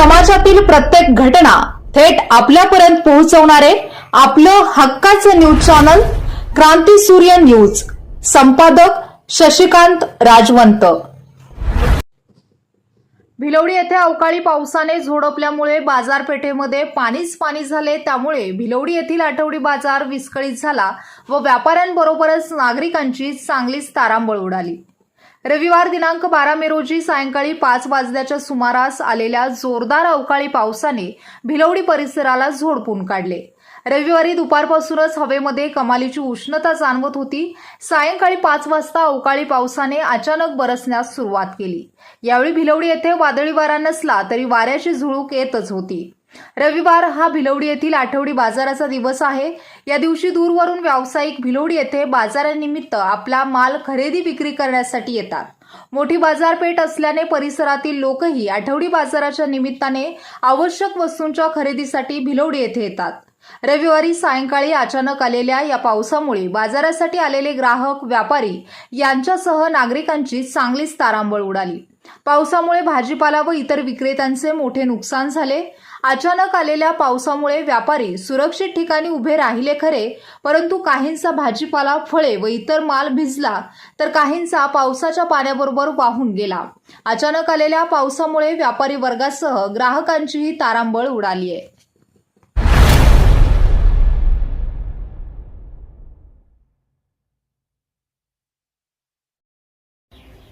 समाजातील प्रत्येक घटना थेट आपल्यापर्यंत पोहोचवणारे आपलं हक्काचं न्यूज चॅनल क्रांती सूर्य न्यूज. संपादक शशिकांत राजवंत. भिलवडी येथे अवकाळी पावसाने झोडपल्यामुळे बाजारपेठेमध्ये पाणीच पाणी झाले. त्यामुळे भिलवडी येथील आठवडी बाजार विस्कळीत झाला व व्यापाऱ्यांबरोबरच नागरिकांची चांगलीच तारांबळ उडाली. रविवार दिनांक बारा मे रोजी सायंकाळी पाच वाजल्याच्या सुमारास आलेल्या जोरदार अवकाळी पावसाने भिलवडी परिसराला झोडपून काढले. रविवारी दुपारपासूनच हवेमध्ये कमालीची उष्णता जाणवत होती. सायंकाळी पाच वाजता अवकाळी पावसाने अचानक बरसण्यास सुरुवात केली. यावेळी भिलवडी येथे वादळी वारा नसला तरी वाऱ्याची झुळूक येतच होती. रविवार हा भिलवडी येथील आठवडी बाजाराचा दिवस आहे. या दिवशी दूरवरून व्यावसायिक भिलवडी येथे बाजारानिमित्त आपला माल खरेदी विक्री करण्यासाठी येतात. मोठी बाजारपेठ असल्याने परिसरातील लोकही आठवडी बाजाराच्या निमित्ताने आवश्यक वस्तूंच्या खरेदीसाठी भिलवडी येथे येतात. रविवारी सायंकाळी अचानक आलेल्या या पावसामुळे बाजारासाठी आलेले ग्राहक व्यापारी यांच्यासह नागरिकांची चांगलीच तारांबळ उडाली. पावसामुळे भाजीपाला व इतर विक्रेत्यांचे मोठे नुकसान झाले. अचानक आलेल्या पावसामुळे व्यापारी सुरक्षित ठिकाणी उभे राहिले खरे परंतु काहींचा भाजीपाला फळे व इतर माल भिजला तर काहींचा पावसाच्या पाण्याबरोबर वाहून गेला. अचानक आलेल्या पावसामुळे व्यापारी वर्गासह ग्राहकांचीही तारांबळ उडाली आहे.